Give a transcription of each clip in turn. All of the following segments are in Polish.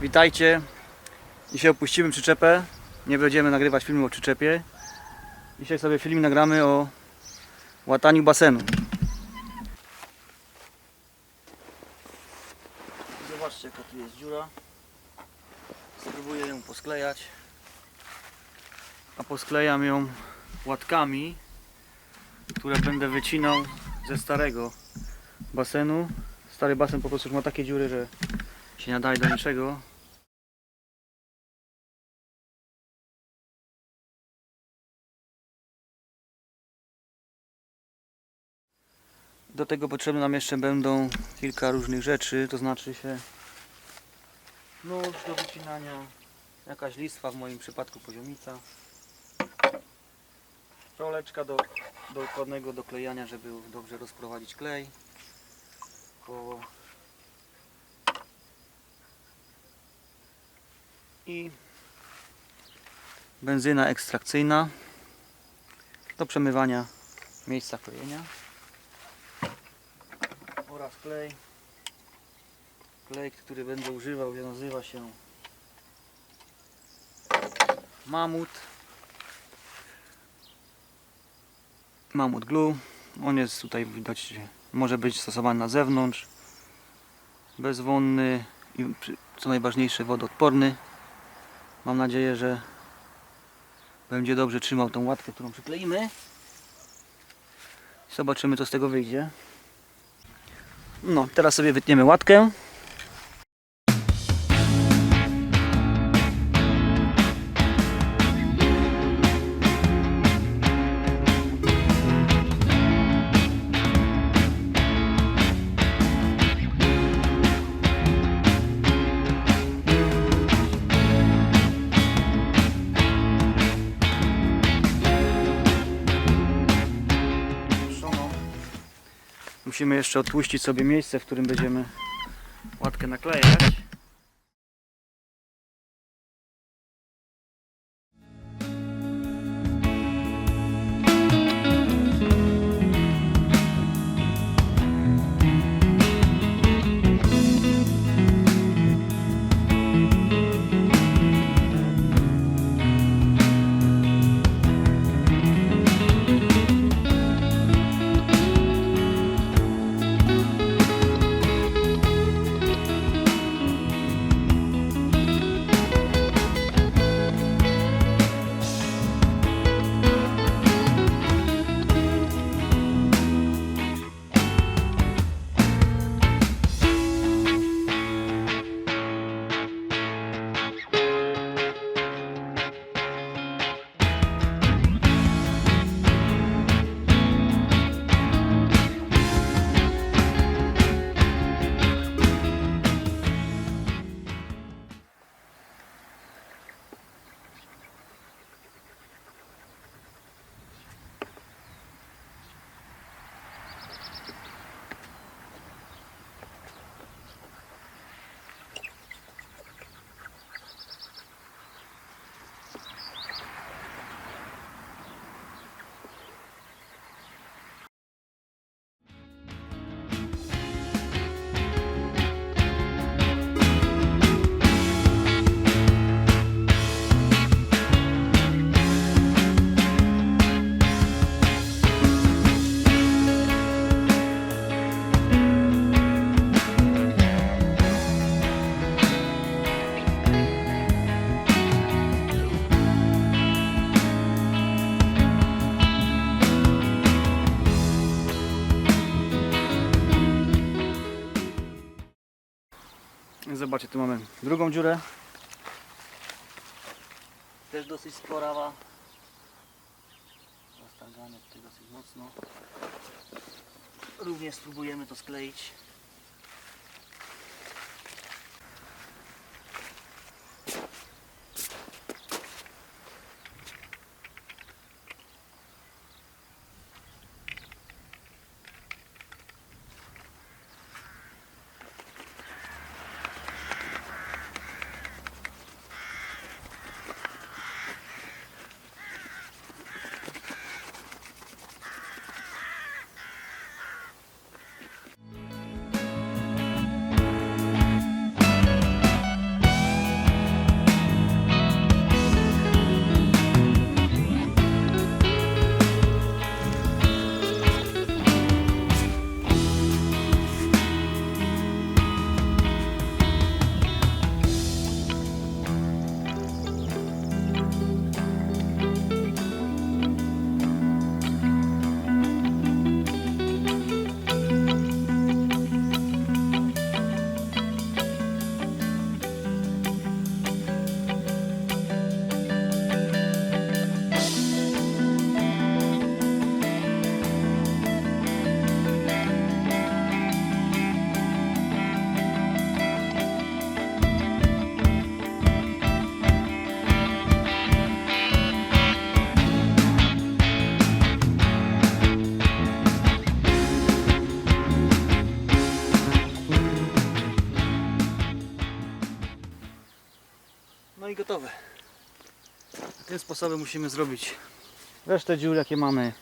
Witajcie. Dzisiaj opuścimy przyczepę. Nie będziemy nagrywać filmu o przyczepie. Dzisiaj sobie film nagramy o łataniu basenu. Zobaczcie jaka tu jest dziura. Spróbuję ją posklejać. A posklejam ją łatkami, które będę wycinał ze starego basenu. Stary basen po prostu już ma takie dziury, że się nie nadaje do niczego. Do tego potrzebne nam jeszcze będą kilka różnych rzeczy, to znaczy się nóż do wycinania, jakaś listwa, w moim przypadku poziomica, roleczka do dokładnego doklejania, żeby dobrze rozprowadzić klej, koło i benzyna ekstrakcyjna do przemywania miejsca klejenia oraz klej. Klej, który będę używał nazywa się Mamut. Mamut Glue. On jest tutaj widać może być stosowany na zewnątrz. Bezwonny i co najważniejsze wodoodporny. Mam nadzieję, że będzie dobrze trzymał tą łatkę, którą przykleimy. Zobaczymy co z tego wyjdzie no, teraz sobie wytniemy łatkę. Musimy jeszcze odtłuścić sobie miejsce, w którym będziemy łatkę naklejać. Zobaczcie, tu mamy drugą dziurę. Też dosyć sporawa. Roztargane tutaj dosyć mocno. Również spróbujemy to skleić. Gotowe. Tym sposobem musimy zrobić resztę dziur, jakie mamy.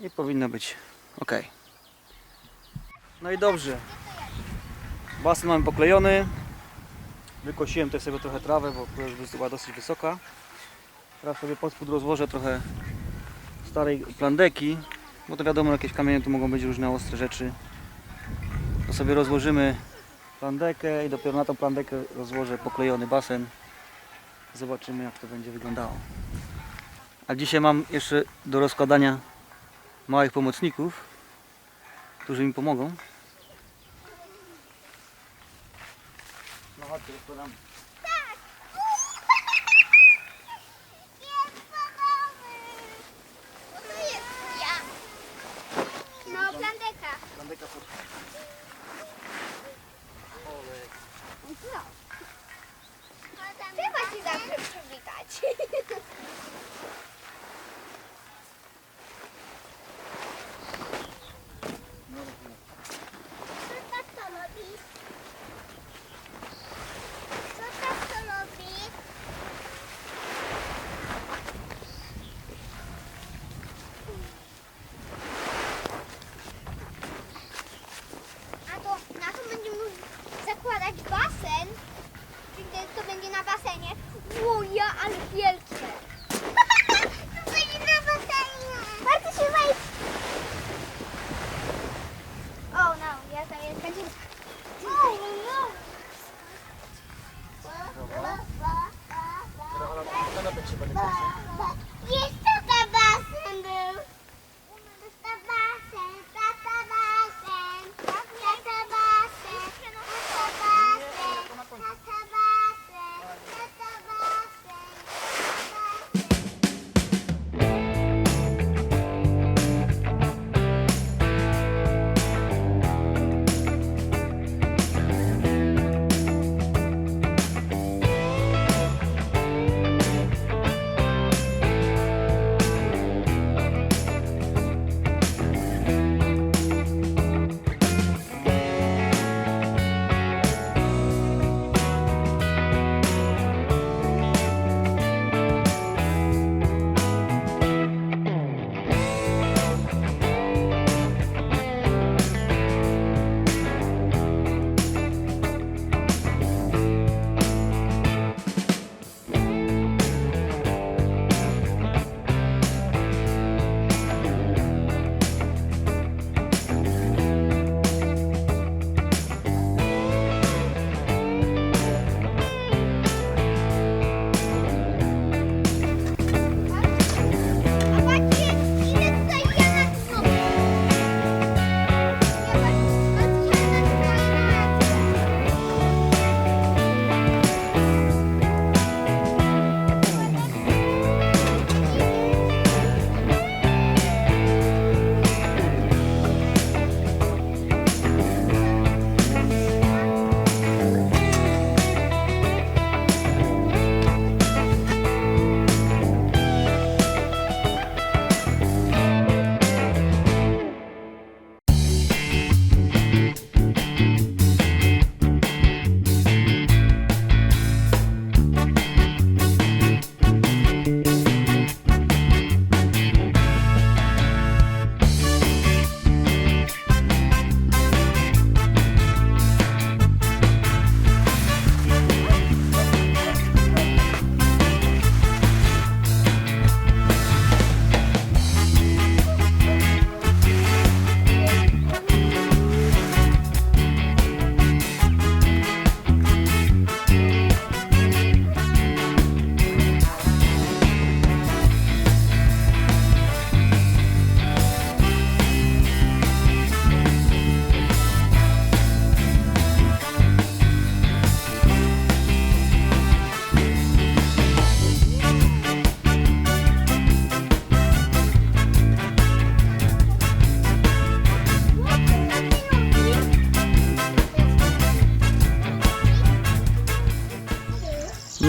I powinno być ok. No i dobrze. Basen mamy poklejony. Wykosiłem też sobie trochę trawę, bo już była dosyć wysoka. Teraz sobie pod spód rozłożę trochę starej plandeki, bo to wiadomo jakieś kamienie tu mogą być różne ostre rzeczy. To sobie rozłożymy plandekę i dopiero na tą plandekę rozłożę poklejony basen. Zobaczymy jak to będzie wyglądało. A dzisiaj mam jeszcze do rozkładania małych pomocników, którzy mi pomogą. No chodźcie, rozkładamy. No, plandeka. Plandeka pod...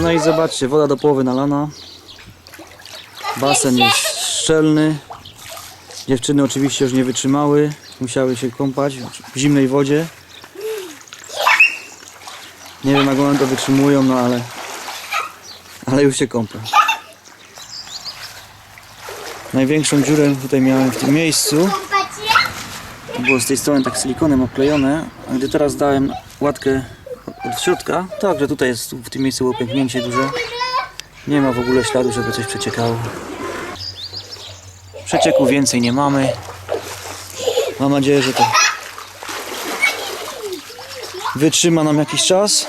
No i zobaczcie, woda do połowy nalana. Basen jest szczelny. Dziewczyny oczywiście już nie wytrzymały. Musiały się kąpać w zimnej wodzie. Nie wiem jak one to wytrzymują, no ale... Ale już się kąpią. Największą dziurę tutaj miałem w tym miejscu. Było z tej strony tak silikonem oklejone, a gdy teraz dałem łatkę od środka, tak, że tutaj jest w tym miejscu było duże. Nie ma w ogóle śladu, żeby coś przeciekało. Przecieku więcej nie mamy. Mam nadzieję, że to wytrzyma nam jakiś czas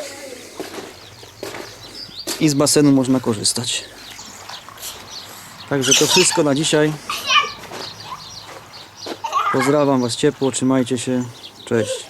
i z basenu można korzystać. Także to wszystko na dzisiaj. Pozdrawiam Was ciepło, trzymajcie się. Cześć.